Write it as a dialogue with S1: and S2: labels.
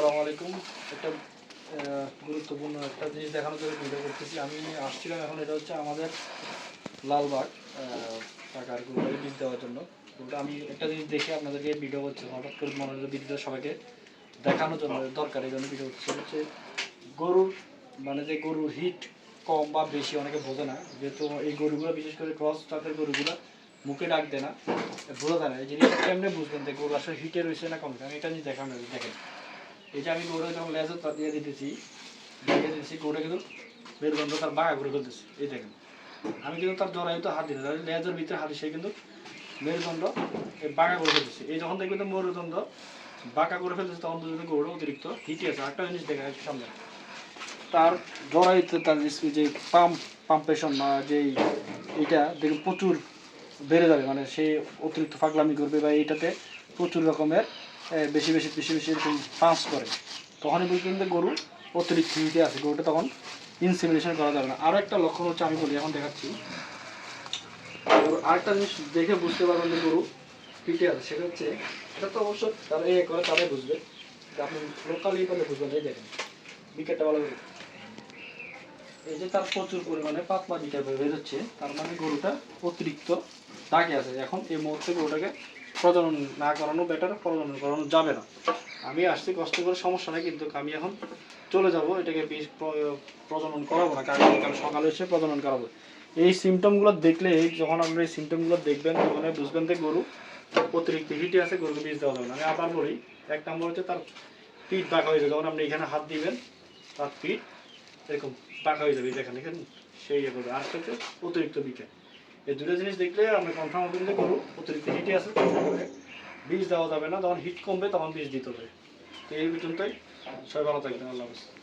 S1: আসসালামু আলাইকুম। একটা গুরুত্বপূর্ণ একটা জিনিস দেখানোর জন্য ভিডিও করতেছি। আমি আসছিলাম এখন, এটা হচ্ছে আমাদের লালবাগ টাকার গরুটাকে বীজ দেওয়ার জন্য। গরুটা আমি একটা জিনিস দেখে আপনাদেরকে ভিডিও করছি, হঠাৎ করে মনে হলো ভিডিওটা সবাইকে দেখানোর জন্য দরকার, এই জন্য ভিডিও করছি। হচ্ছে গরুর মানে যে গরুর হিট কম বা বেশি অনেকে বোঝে না। যেহেতু এই গরুগুলো, বিশেষ করে ক্রস জাতের গরুগুলো, মুখে ডাক দেয় না, বোঝা যায় না। এই জিনিসটা কেমনে বুঝবেন যে গরু আসলে হিটে রয়েছে না কম? আমি এটা জিনিস দেখানো দেখেন। এই যে আমি গরুটা যখন লেজে তার দিয়ে দিতেছি দিয়ে দিতেছি, গরুটা কিন্তু মেরুদণ্ড তার বাঁকা করে ফেলতেছি। এই দেখেন, আমি কিন্তু তার জড়াইতে হাত দিতে তাহলে লেজের ভিতরে হাত সে কিন্তু মেরুদণ্ড বাঁকা করে ফেলতেছে। এই যখন দেখবেন তো মেরুদণ্ড বাঁকা করে ফেলতেছে, তখন বুঝবেন গরুটা অতিরিক্ত হিটে আছে। একটা জিনিস দেখা যাচ্ছে সামনে। তার জড়াইতে তার যে- যে পাম্প পাম্পেশন বা যেই এটা দেখুন প্রচুর বেড়ে যাবে। মানে সে অতিরিক্ত ফাগলামি করবে বা এইটাতে প্রচুর রকমের বেশি বেশি বেশি বেশি এরকম পাঁচ করে। তখনই বুঝবেন যে, গরু অতিরিক্ত হিটে আছে, গরুটা তখন ইনসিমিনেশন করা যাবে না। আরও একটা লক্ষণ হচ্ছে, আমি বলি, এখন দেখাচ্ছি। আরেকটা জিনিস দেখে বুঝতে পারবেন যে গরু হিটে আছে, সেটা হচ্ছে, এটা তো অবশ্য তারা এ করে, তারাই বুঝবে। আপনি লোকালি করলে বুঝবেন, এই দেখেন, বিকেটটা ভালো করে। এই যে তার প্রচুর পরিমাণে পাতলা বিটা বের হচ্ছে, তার মানে গরুটা অতিরিক্ত দাগে আছে। এখন এই মুহূর্তে গরুটাকে প্রজনন না করানো বেটার প্রজনন করানো যাবে না। আমি আসছি কষ্ট করে, সমস্যা নেই, কিন্তু আমি এখন চলে যাব, এটাকে প্রজনন করাবো না, কারণ কাল সকালে এসে প্রজনন করাবো। এই সিমটমগুলো দেখলে, যখন আপনারা এই সিমটমগুলো দেখবেন তখন বুঝবেন যে গরু অতিরিক্ত হিটে আছে, গরুকে বীজ দেওয়া যাবে না। আমি আবার বলি, এক নম্বর হচ্ছে তার পিঠ বাঁকা হয়ে যাবে, যখন আপনি এখানে হাত দিবেন, তার পিঠ এরকম পাকা হয়ে যাবে, দেখেন, এখানে সেই ইয়ে করবে। আর হচ্ছে অতিরিক্ত বিকে এই দুটো জিনিস দেখলে আমরা কনফার্ম হবেন যে গরু অতিরিক্ত হিটে আছে বীজ দেওয়া যাবে না, যখন হিট কমবে তখন বীজ দিতে হবে। তো এই পর্যন্তই। সবাই ভালো থাকবেন, আল্লাহ হাফেজ।